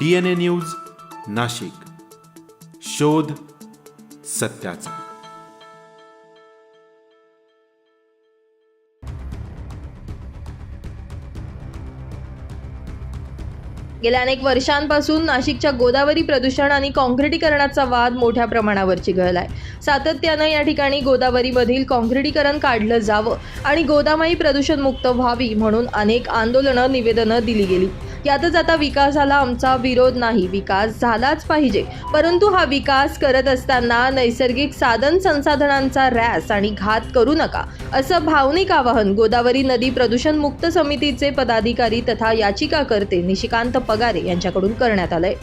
DNA news Nashik. शोध सत्याचा. गेल्या अनेक वर्षांपासून नाशिकच्या गोदावरी प्रदूषण आणि काँक्रिटीकरणाचा वाद मोठ्या प्रमाणावर चिघळलाय सातत्यानं या ठिकाणी गोदावरीमधील काँक्रिटीकरण काढलं जावं आणि गोदामाई प्रदूषणमुक्त व्हावी म्हणून अनेक आंदोलनं निवेदनं दिली गेली. यातच आता विकासाला आमचा विरोध नाही. विकास झालाच पाहिजे. परंतु हा विकास करत असताना नैसर्गिक साधन संसाधनांचा रॅस आणि घात करू नका असं भावनिक आवाहन गोदावरी नदी प्रदूषण मुक्त समितीचे पदाधिकारी तथा याचिकाकर्ते निशिकांत पगारे यांच्याकडून करण्यात आलंय.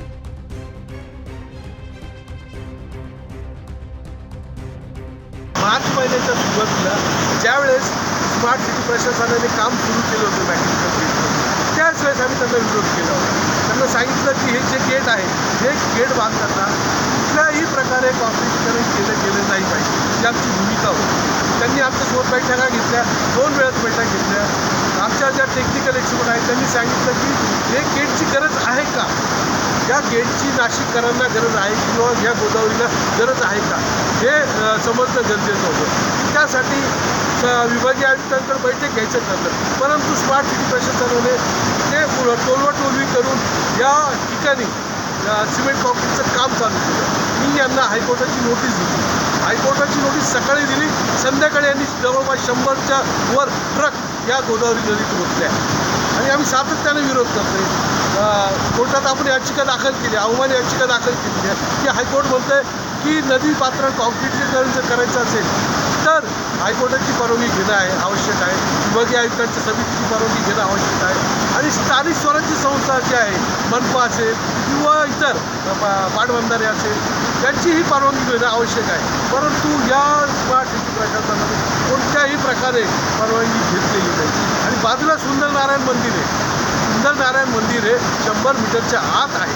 मार्च महिन्याच्या सुरुवातीला ज्यावेळेस स्मार्ट सिटी प्रशासनाने काम सुरू केलं होतं मॅकेनिकल त्याच वेळेस आम्ही त्यांना विरोध केला. होता त्यांना सांगितलं की हे जे गेट आहे हे गेट बांधताना कुठल्याही प्रकारे कॉम्पिटिकरण केलं गेलं नाही पाहिजे. ही आमची भूमिका होती. त्यांनी आमच्यासोबत बैठका घेतल्या दोन वेळात बैठक घेतल्या. आमच्या ज्या टेक्निकल एक्सपर्ट आहेत त्यांनी सांगितलं की हे गेटची गरज आहे का? या गेटची नाशिककरांना गरज आहे किंवा या गोदावरीला गरज आहे का? हे समजणं गरजेचं होतं. त्यासाठी स- विभागीय आयुक्तांकडे बैठक घ्यायचं ठरलं. परंतु स्मार्ट सिटी प्रशासनाने ते टोलवाटोलवी करून या ठिकाणी सिमेंट कॉन्क्रीटचं काम चालू केलं. मी यांना हायकोर्टाची नोटीस दिली. हायकोर्टाची नोटीस सकाळी दिली. संध्याकाळी यांनी जवळपास शंभरच्या वर ट्रक या गोदावरी नदीत ओतल्या आणि आम्ही सातत्यानं विरोध करतोय. कोर्टात आपण याचिका दाखल केली अवमान याचिका दाखल केली आहे. की हायकोर्ट म्हणतंय की नदी पात्र कॉन्क्रीटीकरण जर करायचं असेल तर हायकोर्टाची परवानगी घेणं आहे आवश्यक आहे. विभागीय आयुक्तांच्या समितीची परवानगी घेणं आवश्यक आहे. आणि स्थानिक स्वराज्य संस्था जी आहे मनपा असेल किंवा इतर पाटबंधारे असेल त्यांचीही परवानगी घेणं आवश्यक आहे. परंतु या स्मार्ट सिटी प्रकल्पामध्ये कोणत्याही प्रकारे परवानगी घेतलेली नाही. आणि बाजूला सुंदर नारायण मंदिर आहे. सुंदर नारायण मंदिर हे शंभर मीटरच्या आत आहे.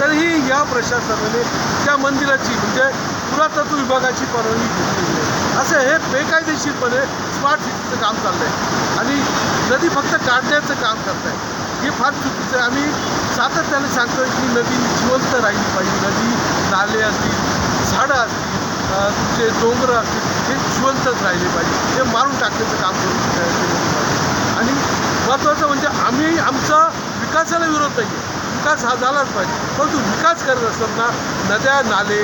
तरीही या प्रशासनाने त्या मंदिराची म्हणजे पुरातत्व विभागाची परवानगी घेतलेली आहे असं हे बेकायदेशीरपणे स्मार्ट सिटीचं काम चाललं आहे आणि नदी फक्त काढण्याचं काम करत आहे हे फार चुकीचं आहे. आम्ही सातत्याने सांगतोय की नदी जिवंत राहिली पाहिजे. नदी नाले असतील झाडं असतील तुमचे डोंगर असतील हे जिवंतच राहिले पाहिजे. हे मारून टाकण्याचं काम करू आणि महत्त्वाचं म्हणजे आम्ही आमचा विकासाला विरोध नाही आहे विकास हा झालाच पाहिजे. परंतु विकास करत असताना नद्या नाले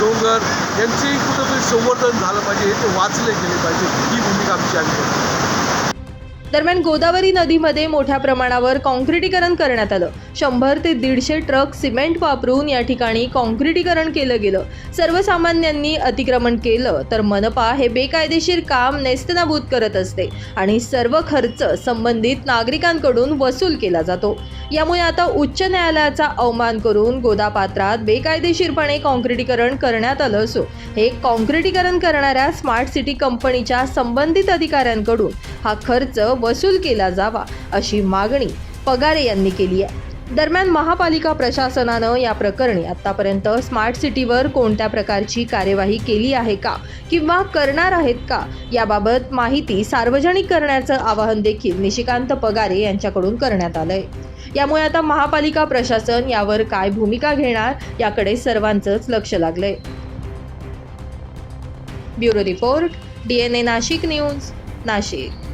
डोंगर यांचेही कुठंतरी संवर्धन झालं पाहिजे हे ते वाचले गेले पाहिजे ही भूमिका आमची आम्ही करतो दरम्यान गोदावरी नदीमध्ये मोठ्या प्रमाणावर काँक्रिटीकरण करण्यात आलं. शंभर ते दीडशे ट्रक सिमेंट वापरून या ठिकाणी काँक्रिटीकरण केलं गेलं. सर्वसामान्यांनी अतिक्रमण केलं तर मनपा हे बेकायदेशीर काम नेस्तनाभूत करत असते आणि सर्व खर्च संबंधित नागरिकांकडून वसूल केला जातो. यामुळे आता उच्च न्यायालयाचा अवमान करून गोदापात्रात बेकायदेशीरपणे काँक्रिटीकरण करण्यात आलं असून हे काँक्रिटीकरण करणाऱ्या स्मार्ट सिटी कंपनीच्या संबंधित अधिकाऱ्यांकडून हा खर्च वसूल केला जावा अशी मागणी पगारे यांनी केली आहे. दरम्यान महापालिका प्रशासनानं या प्रकरणी आतापर्यंत स्मार्ट सिटीवर कोणत्या प्रकारची कार्यवाही केली आहे का किंवा करणार आहेत का याबाबत माहिती सार्वजनिक करण्याचं आवाहन देखील निशिकांत पगारे यांच्याकडून करण्यात आलंय. यामुळे आता महापालिका प्रशासन यावर काय भूमिका घेणार याकडे सर्वांचंच लक्ष लागलंय. Bureau report DNA Nashik news Nashik.